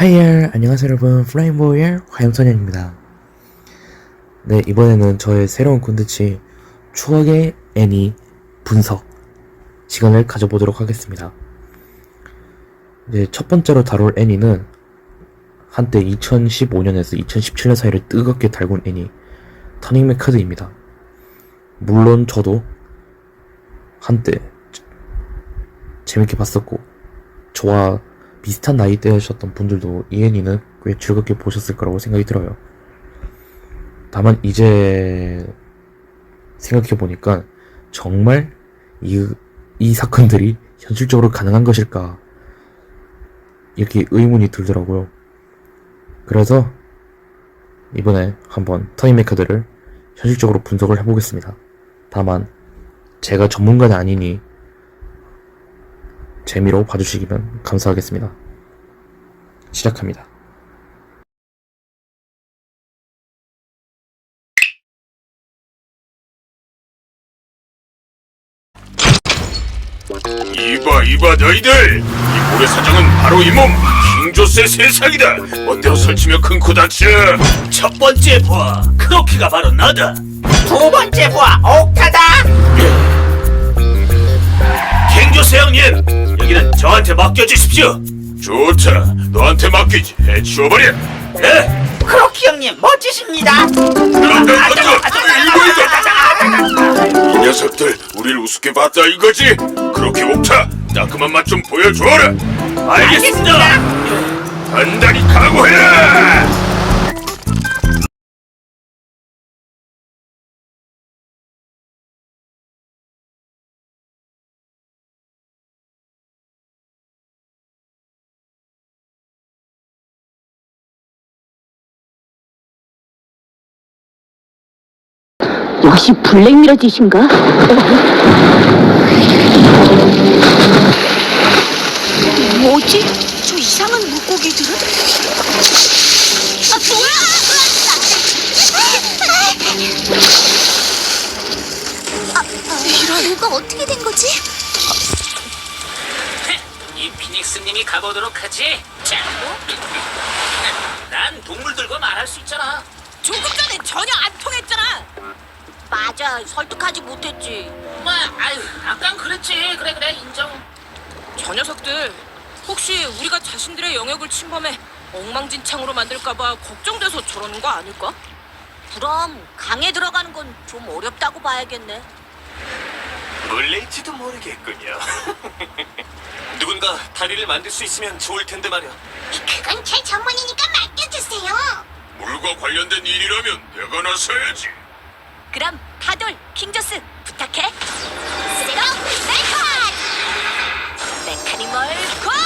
하이얼 안녕하세요 여러분. 플라잉보이의 화영선현입니다. 네 이번에는 저의 새로운 콘텐츠 추억의 애니 분석 시간을 가져보도록 하겠습니다. 이제 첫 번째로 다룰 애니는 한때 2015년에서 2017년 사이를 뜨겁게 달군 애니 터닝 메카드입니다. 물론 저도 한때 재밌게 봤었고 저와 비슷한 나이대셨던 분들도 이 애니는 꽤 즐겁게 보셨을 거라고 생각이 들어요. 다만 이제 생각해 보니까 정말 이, 이 사건들이 현실적으로 가능한 것일까 이렇게 의문이 들더라고요. 그래서 이번에 한번 터닝메이커들을 현실적으로 분석을 해보겠습니다. 다만 제가 전문가는 아니니 재미로 봐주시기면 감사하겠습니다. 시작합니다. 이봐 이봐 너희들! 이 모래사장은 바로 이 몸 킹조스의 세상이다! 멋대로 설치며 큰 코 다쳐? 첫 번째 부하 크로키가 바로 나다. 두 번째 부하 옥타다 형님 여기는 저한테 맡겨주십시오. 좋다. 너한테 맡기지. 해치워버려. 네. 크로키 형님 멋지십니다. 이 녀석들 우릴 우습게 봤다 이거지? 그렇게 옥타 따끔한 맛 좀 보여줘라. 알겠습니다. 단단히 각오해라 역시 블랙미러 짓인가? 뭐지? 저 이상한 물고기들은? 아, 뭐야! 아, 이런 이거 어떻게 된 거지? 이 피닉스님이 가보도록 하지. 자, 난 동물들과 말할 수 있잖아. 조금 전에 전혀 안. 맞아, 설득하지 못했지. 뭐, 아유, 아깐 그랬지. 그래, 그래, 인정. 저 녀석들 혹시 우리가 자신들의 영역을 침범해 엉망진창으로 만들까봐 걱정돼서 저러는 거 아닐까? 그럼 강에 들어가는 건 좀 어렵다고 봐야겠네. 몰래일지도 모르겠군요 누군가 다리를 만들 수 있으면 좋을 텐데 말이야 그건 제 전문이니까 맡겨주세요. 물과 관련된 일이라면 내가 나서야지 그럼 타돌, 킹저스 부탁해. 세럼 메카! 메카니멀 고!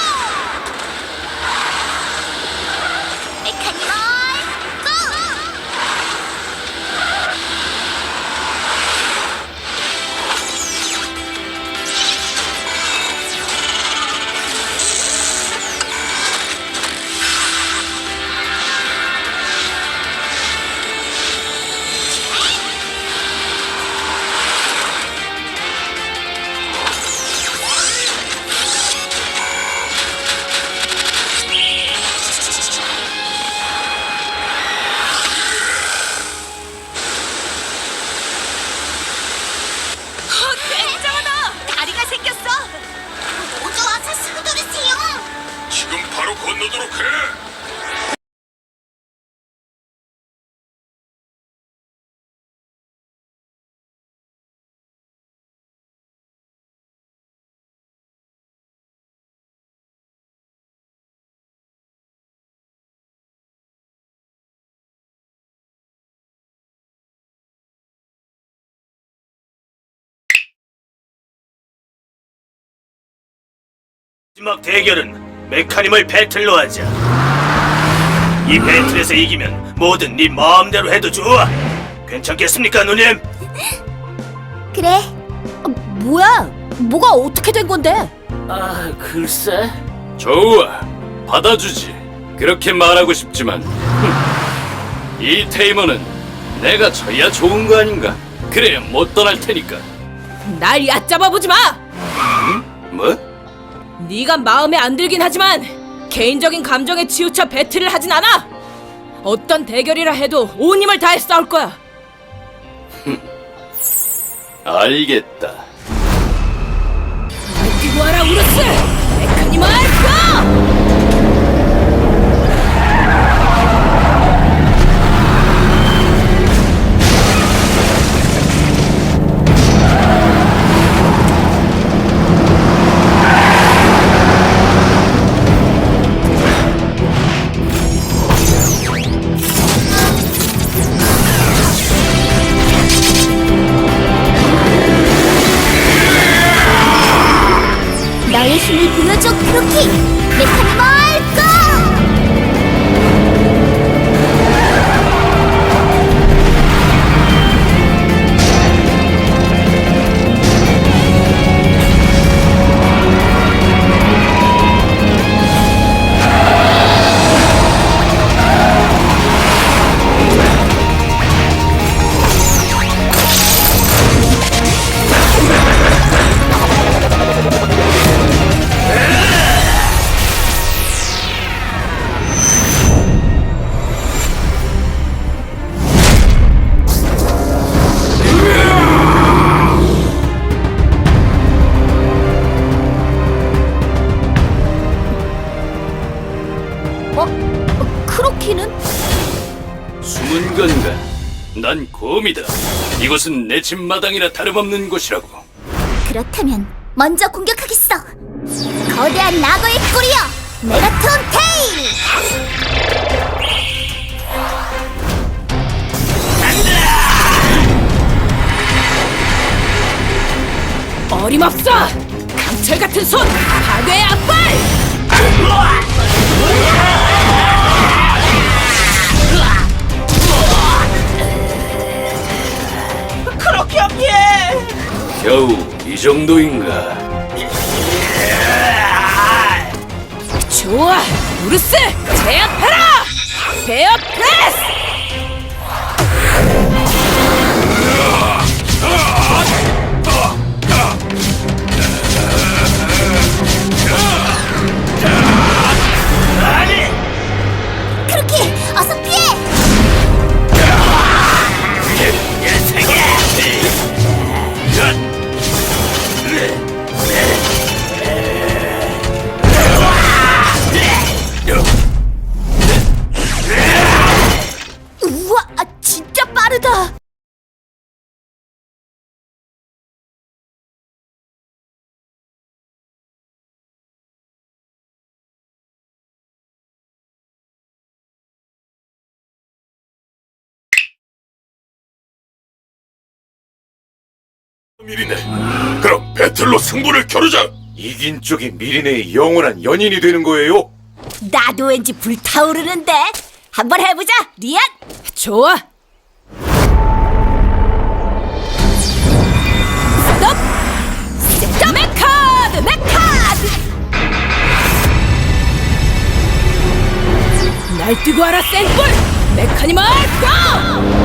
마지막 대결은 메카니멀 배틀로 하자 이 배틀에서 이기면 뭐든 네 마음대로 해도 좋아 괜찮겠습니까 누님? 그래. 뭐야? 뭐가 어떻게 된 건데? 아, 글쎄. 좋아, 받아주지. 그렇게 말하고 싶지만 이 테이머는 내가 져야 좋은 거 아닌가? 그래, 못 떠날 테니까. 날 얕잡아 보지 마! 뭐? 네가 마음에 안 들긴 하지만 개인적인 감정에 치우쳐 배틀을 하진 않아. 어떤 대결이라 해도 온 힘을 다해 싸울 거야. 알겠다. 뛰고 와라 우르스! 메카니멀 고! 난 곰이다. 이곳은 내 집 마당이라 다름없는 곳이라고. 그렇다면 먼저 공격하겠어. 거대한 악어의 꼬리여, 메가톤 테일! 어림없어! 강철 같은 손! 파괴의 앞발! 겨우 이 정도인가? 좋아! 우르스! 제압해라! 베어 미리네. 그럼 배틀로 승부를 겨루자. 이긴 쪽이 미리네의 영원한 연인이 되는 거예요? 나도 왠지 불타오르는데? 한번 해보자, 리안! 좋아! 스톱! 스톱! 메카드! 메카드! 날뛰고 와라 센뿔! 메카니멀 고!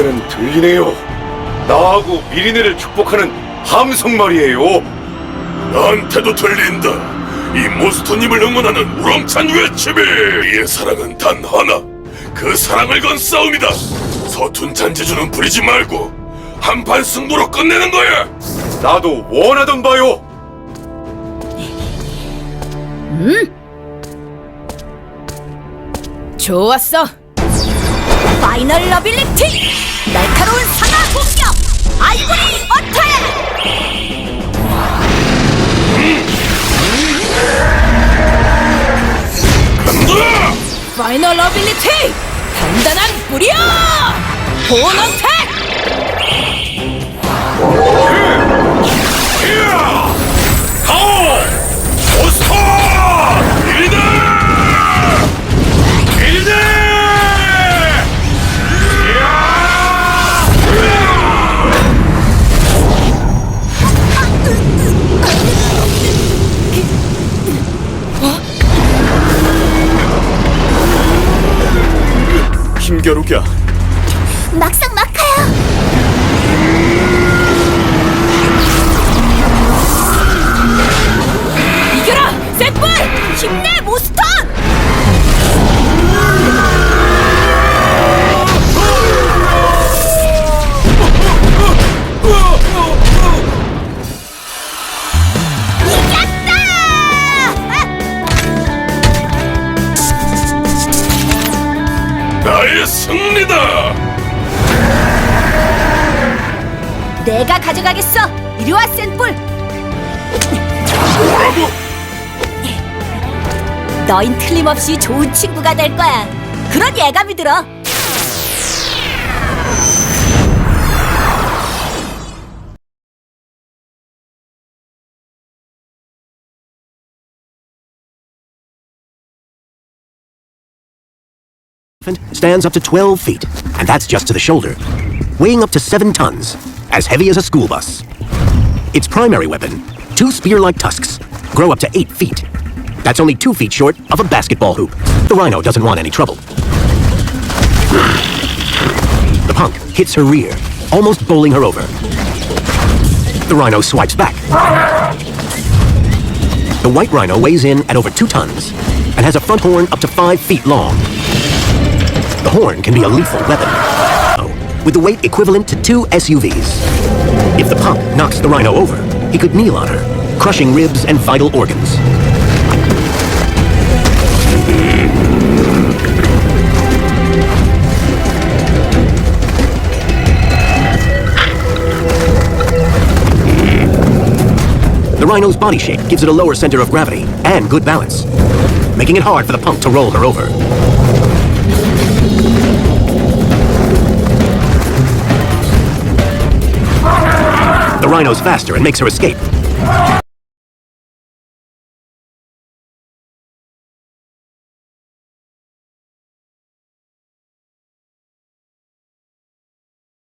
나한테는 들리네요. 나하고 미리네를 축복하는 함성 말이에요. 나한테도 들린다. 이 모스토님을 응원하는 우렁찬 외침이. 우리의 사랑은 단 하나. 그 사랑을 건 싸움이다. 서툰 잔재주는 부리지 말고 한판 승부로 끝내는 거야. 나도 원하던 바요. 좋았어. 파이널 러빌리티! 날카로운 산화 공격! 아이보리 어택! 파이널 러빌리티! 단단한 뿌리야! 본 어택! 힘겨루기야. 가 가져가겠어! 이리 와! 뭐라고? 너흰 틀림없이 좋은 친구가 될 거야. 그런 예감이 들어. stands up to 12 feet, and that's just to the shoulder, weighing up to 7 tons, as heavy as a school bus. Its primary weapon, two spear like tusks, grow up to 8 feet. That's only 2 feet short of a basketball hoop. The rhino doesn't want any trouble. The punk hits her rear, almost bowling her over. The rhino swipes back. The white rhino weighs in at over 2 tons and has a front horn up to 5 feet long. The horn can be a lethal weapon, with the weight equivalent to two SUVs. If the pump knocks the rhino over, he could kneel on her, crushing ribs and vital organs. The rhino's body shape gives it a lower center of gravity and good balance, making it hard for the pump to roll her over. Rhino's faster and makes her escape.